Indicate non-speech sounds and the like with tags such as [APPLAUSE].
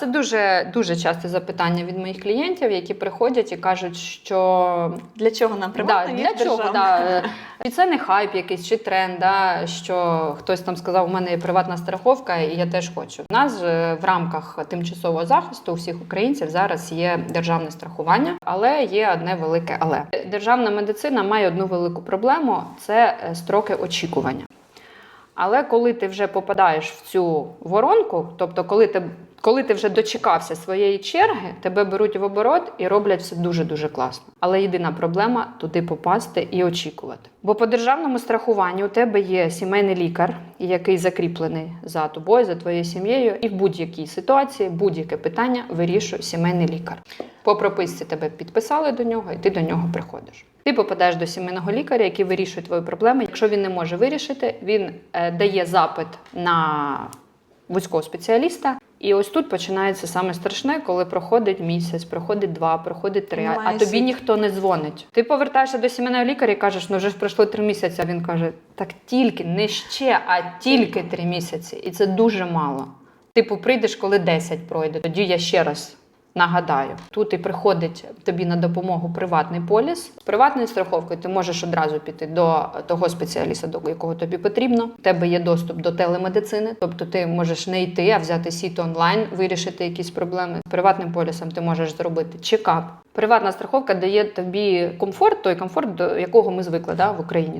Це дуже дуже часте запитання від моїх клієнтів, які приходять і кажуть, що Для чого нам приватна да, для чого да, е, [LAUGHS] і це не хайп якийсь чи тренд, да, що хтось там сказав, у мене є приватна страховка, і я теж хочу. У нас в рамках тимчасового захисту у всіх українців зараз є державне страхування, але є одне велике але державна медицина має одну велику проблему це е, строки очікування. Але коли ти вже попадаєш в цю воронку, тобто коли ти, коли ти вже дочекався своєї черги, тебе беруть в оборот і роблять все дуже-дуже класно. Але єдина проблема туди попасти і очікувати. Бо по державному страхуванню у тебе є сімейний лікар, який закріплений за тобою, за твоєю сім'єю, і в будь-якій ситуації будь-яке питання вирішує сімейний лікар. По прописці тебе підписали до нього, і ти до нього приходиш. Ти попадаєш до сімейного лікаря, який вирішує твої проблеми. Якщо він не може вирішити, він е, дає запит на вузького спеціаліста. І ось тут починається саме страшне, коли проходить місяць, проходить два, проходить три, а- Немає а тобі світ. ніхто не дзвонить. Ти повертаєшся до сімейного лікаря і кажеш, ну вже ж пройшло три місяці. А він каже: так тільки, не ще, а тільки три місяці. І це дуже мало. Типу, прийдеш, коли 10 пройде. Тоді я ще раз нагадаю. Тут і приходить тобі на допомогу приватний поліс. З приватною страховкою ти можеш одразу піти до того спеціаліста, до якого тобі потрібно. У тебе є доступ до телемедицини, тобто ти можеш не йти, а взяти сіт онлайн, вирішити якісь проблеми. З приватним полісом ти можеш зробити чекап. Приватна страховка дає тобі комфорт, той комфорт, до якого ми звикли да, в Україні.